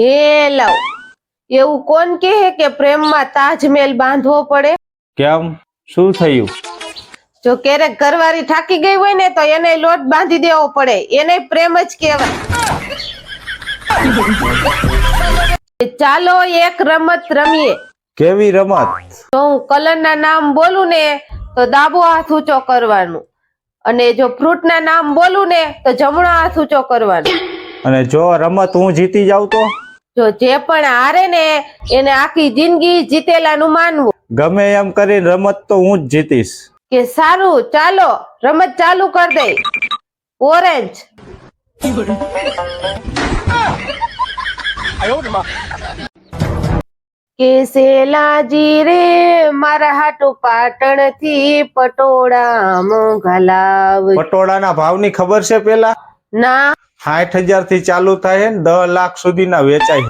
હે લવ એવું કોણ કહે કે પ્રેમમાં તાજમહેલ બાંધવો પડે? કેમ? શું થયું? જો ક્યારેક ઘરવાળી થાકી ગઈ હોય ને તો એને લોટ બાંધી દેવો પડે. એને પ્રેમ જ કહેવાય. ચાલો એક રમત રમીએ. કેવી રમત? જો હું કલરના નામ બોલું ને તો ડાબો હાથ ઊંચો કરવાનું. અને જો ફ્રૂટના નામ બોલું ને તો જમણો હાથ ઊંચો કરવાનો. અને જો રમત હું જીતી જાઉં તો? જો જે પણ હારે ને એને આખી જિંદગી જીતેલાનું માનવું. ગમે એમ કરીને રમત તો હું જ જીતીશ. કે સારું ચાલો રમત ચાલુ કરી દે ઓરેન્જ કે સેલાજી રે મારા હાટુ પાટણથી પટોળા મોંઘા લાવ. પટોળાના ભાવની ખબર છે પેલા? ના. સાઠ હજારથી ચાલુ થાય ને દસ લાખ સુધીના વેચાય.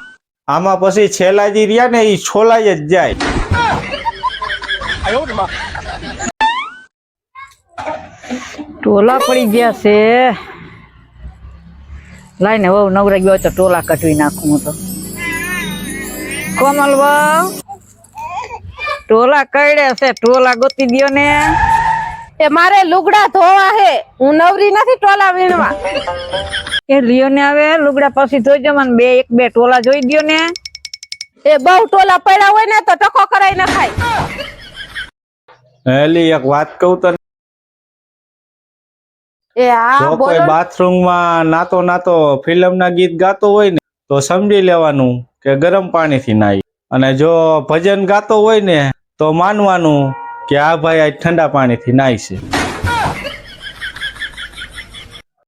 આમાં પછી છેલાજી રહ્યા ને એ છોલાય જ જાય. ટોલા પડી ગયા છે. લાઈને વહુ નવરા ગયો તો ટોલા કટવી નાખું હું તો. કોમલ વહુ ટોલા કઈડે છે ટોલા ગોતી દ્યો ને. એ મારે લુગડા ધોવા હે હું નવરી નથી ટોલા વીણવા. એ લિયો ને આવે લુગડા પછી ધોઈ દો મને બે એક બે ટોલા જોઈ દો ને. એ બહુ ટોલા પડ્યા હોય ને તો ટકો કરાઈ નખાય. એલી એક વાત કહું તને. એ હા કોઈ બાથરૂમમાં નાતો નાતો ફિલ્મના ગીત ગાતો હોય ને તો સમજી લેવાનું કે ગરમ પાણીથી નાઈ અને જો ભજન ગાતો હોય ને તો માનવાનું કે આ ભાઈ આજ ઠંડા પાણીથી નાઈ છે.